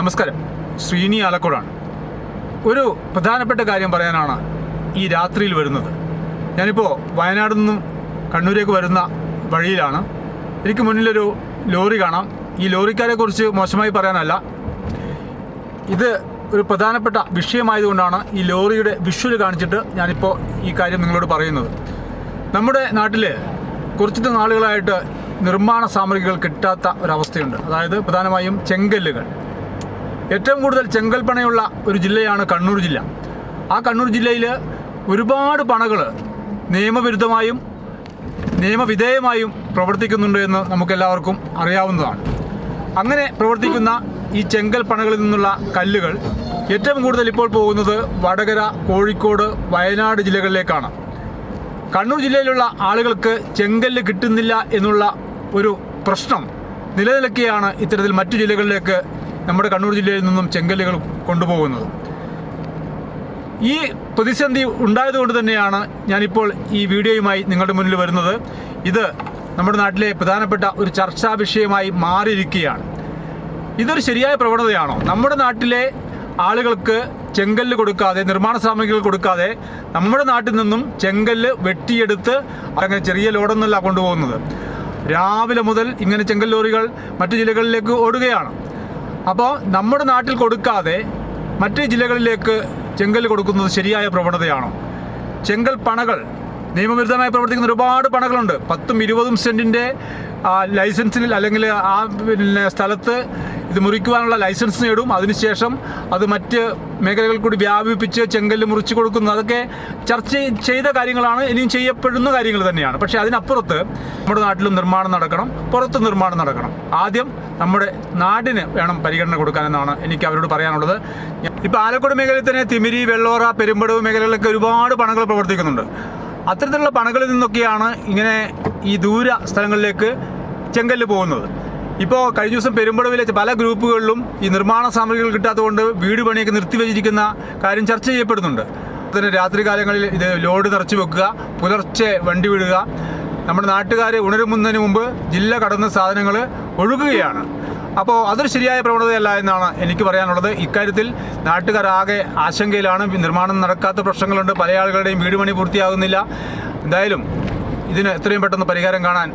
നമസ്കാരം. ശ്രീനി ആലക്കോടാണ്. ഒരു പ്രധാനപ്പെട്ട കാര്യം പറയാനാണ് ഈ രാത്രിയിൽ വരുന്നത്. ഞാനിപ്പോൾ വയനാട് നിന്നും കണ്ണൂരേക്ക് വരുന്ന വഴിയിലാണ്. എനിക്ക് മുന്നിലൊരു ലോറി കാണാം. ഈ ലോറിക്കാരെ കുറിച്ച് മോശമായി പറയാനല്ല. ഇത് ഒരു പ്രധാനപ്പെട്ട വിഷയമായതുകൊണ്ടാണ് ഈ ലോറിയുടെ വിഷ്വൽ കാണിച്ചിട്ട് ഞാനിപ്പോൾ ഈ കാര്യം നിങ്ങളോട് പറയുന്നത്. നമ്മുടെ നാട്ടിൽ കുറച്ച് നാളുകളായിട്ട് നിർമ്മാണ സാമഗ്രികൾ കിട്ടാത്ത ഒരവസ്ഥയുണ്ട്. അതായത് പ്രധാനമായും ചെങ്കല്ലുകൾ. ഏറ്റവും കൂടുതൽ ചെങ്കൽ പണയുള്ള ഒരു ജില്ലയാണ് കണ്ണൂർ ജില്ല. ആ കണ്ണൂർ ജില്ലയിൽ ഒരുപാട് പണകൾ നിയമവിരുദ്ധമായും നിയമവിധേയമായും പ്രവർത്തിക്കുന്നുണ്ട് എന്ന് നമുക്കെല്ലാവർക്കും അറിയാവുന്നതാണ്. അങ്ങനെ പ്രവർത്തിക്കുന്ന ഈ ചെങ്കൽ പണകളിൽ നിന്നുള്ള കല്ലുകൾ ഏറ്റവും കൂടുതൽ ഇപ്പോൾ പോകുന്നത് വടകര കോഴിക്കോട് വയനാട് ജില്ലകളിലേക്കാണ്. കണ്ണൂർ ജില്ലയിലുള്ള ആളുകൾക്ക് ചെങ്കല്ല് കിട്ടുന്നില്ല എന്നുള്ള ഒരു പ്രശ്നം നിലനിൽക്കുകയാണ് ഇത്തരത്തിൽ മറ്റു ജില്ലകളിലേക്ക് നമ്മുടെ കണ്ണൂർ ജില്ലയിൽ നിന്നും ചെങ്കല്ലുകൾ കൊണ്ടുപോകുന്നത്. ഈ പ്രതിസന്ധി ഉണ്ടായതുകൊണ്ട് തന്നെയാണ് ഞാനിപ്പോൾ ഈ വീഡിയോയുമായി നിങ്ങളുടെ മുന്നിൽ വരുന്നത്. ഇത് നമ്മുടെ നാട്ടിലെ പ്രധാനപ്പെട്ട ഒരു ചർച്ചാ വിഷയമായി മാറിയിരിക്കുകയാണ്. ഇതൊരു ശരിയായ പ്രവണതയാണോ? നമ്മുടെ നാട്ടിലെ ആളുകൾക്ക് ചെങ്കല്ല് കൊടുക്കാതെ നിർമ്മാണ സാമഗ്രികൾ കൊടുക്കാതെ നമ്മുടെ നാട്ടിൽ നിന്നും ചെങ്കല്ല് വെട്ടിയെടുത്ത് അങ്ങനെ ചെറിയ ലോഡൊന്നല്ല കൊണ്ടുപോകുന്നത്. രാവിലെ മുതൽ ഇങ്ങനെ ചെങ്കൽ ലോറികൾ മറ്റു ജില്ലകളിലേക്ക് ഓടുകയാണ്. അപ്പോൾ നമ്മുടെ നാട്ടിൽ കൊടുക്കാതെ മറ്റ് ജില്ലകളിലേക്ക് ചെങ്കൽ കൊടുക്കുന്നത് ശരിയായ പ്രവണതയാണോ? ചെങ്കൽ പണകൾ നിയമവിരുദ്ധമായി പ്രവർത്തിക്കുന്ന ഒരുപാട് പണകളുണ്ട്. പത്തും ഇരുപതും സെന്റിന്റെ ലൈസൻസിൽ അല്ലെങ്കിൽ ആ പിന്നെ സ്ഥലത്ത് ഇത് മുറിക്കുവാനുള്ള ലൈസൻസ് നേടും. അതിനുശേഷം അത് മറ്റ് മേഖലകൾ കൂടി വ്യാപിപ്പിച്ച് ചെങ്കല്ല് മുറിച്ചു കൊടുക്കുന്നു. അതൊക്കെ ചർച്ച ചെയ്ത കാര്യങ്ങളാണ്. ഇനിയും ചെയ്യപ്പെടുന്ന കാര്യങ്ങൾ തന്നെയാണ്. പക്ഷേ അതിനപ്പുറത്ത് നമ്മുടെ നാട്ടിലും നിർമ്മാണം നടക്കണം. പുറത്ത് നിർമ്മാണം നടക്കണം. ആദ്യം നമ്മുടെ നാടിന് വേണം പരിഗണന കൊടുക്കാനെന്നാണ് എനിക്ക് അവരോട് പറയാനുള്ളത്. ഇപ്പോൾ ആലക്കോട് മേഖലയിൽ തന്നെ തിമിരി വെള്ളോറ പെരുമ്പടവ് മേഖലകളിലൊക്കെ ഒരുപാട് പണങ്ങൾ പ്രവർത്തിക്കുന്നുണ്ട്. അത്തരത്തിലുള്ള പണകളിൽ നിന്നൊക്കെയാണ് ഇങ്ങനെ ഈ ദൂര സ്ഥലങ്ങളിലേക്ക് ചെങ്കല്ല് പോകുന്നത്. ഇപ്പോൾ കഴിഞ്ഞ ദിവസം പെരുമ്പടവിലെ പല ഗ്രൂപ്പുകളിലും ഈ നിർമ്മാണ സാമഗ്രികൾ കിട്ടാത്തതുകൊണ്ട് വീട് പണിയൊക്കെ നിർത്തിവെച്ചിരിക്കുന്ന കാര്യം ചർച്ച ചെയ്യപ്പെടുന്നുണ്ട്. അതിന് രാത്രി കാലങ്ങളിൽ ഇത് ലോഡ് നിറച്ചു വെക്കുക പുലർച്ചെ വണ്ടി വിടുക. നമ്മുടെ നാട്ടുകാർ ഉണരുമുന്നതിന് മുമ്പ് ജില്ല കടന്ന സാധനങ്ങൾ ഒഴുകുകയാണ്. അപ്പോൾ അതൊരു ശരിയായ പ്രവണതയല്ല എന്നാണ് എനിക്ക് പറയാനുള്ളത്. ഇക്കാര്യത്തിൽ നാട്ടുകാരാകെ ആശങ്കയിലാണ്. നിർമ്മാണം നടക്കാത്ത പ്രശ്നങ്ങളുണ്ട്. പല ആളുകളുടെയും വീട് പണി പൂർത്തിയാകുന്നില്ല. എന്തായാലും ഇതിന് എത്രയും പെട്ടെന്ന് പരിഹാരം കാണാൻ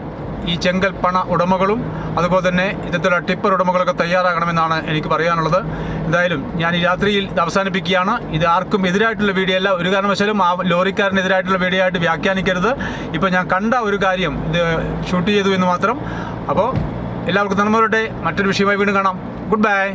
ഈ ചെങ്കൽ പണ ഉടമകളും അതുപോലെ തന്നെ ഇത്തരത്തിലുള്ള ടിപ്പർ ഉടമകളൊക്കെ തയ്യാറാകണമെന്നാണ് എനിക്ക് പറയാനുള്ളത്. എന്തായാലും ഞാൻ ഈ രാത്രിയിൽ അവസാനിപ്പിക്കുകയാണ്. ഇത് ആർക്കും എതിരായിട്ടുള്ള വീഡിയോ അല്ല. ഒരു കാരണവശാലും ആ ലോറിക്കാരനെതിരായിട്ടുള്ള വീഡിയോ ആയിട്ട് വ്യാഖ്യാനിക്കരുത്. ഇപ്പോൾ ഞാൻ കണ്ട ഒരു കാര്യം ഇത് ഷൂട്ട് ചെയ്തു എന്ന് മാത്രം. അപ്പോൾ എല്ലാവർക്കും നന്മ മറ്റൊരു വിഷയമായി വീണ്ടും കാണാം. Good bye